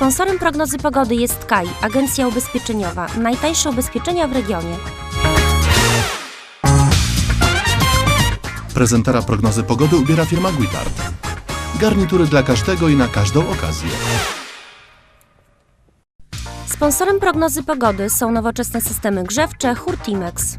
Sponsorem prognozy pogody jest KAI, agencja ubezpieczeniowa. Najtańsze ubezpieczenia w regionie. Prezentera prognozy pogody ubiera firma Guitard. Garnitury dla każdego i na każdą okazję. Sponsorem prognozy pogody są nowoczesne systemy grzewcze Hurtimex.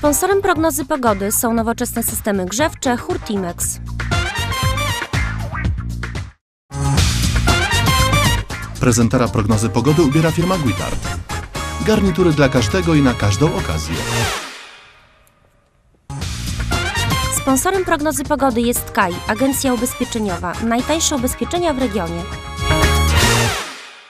Sponsorem prognozy pogody są nowoczesne systemy grzewcze Hurtimex. Prezentera prognozy pogody ubiera firma Guitard. Garnitury dla każdego i na każdą okazję. Sponsorem prognozy pogody jest KAI, agencja ubezpieczeniowa. Najtańsze ubezpieczenia w regionie.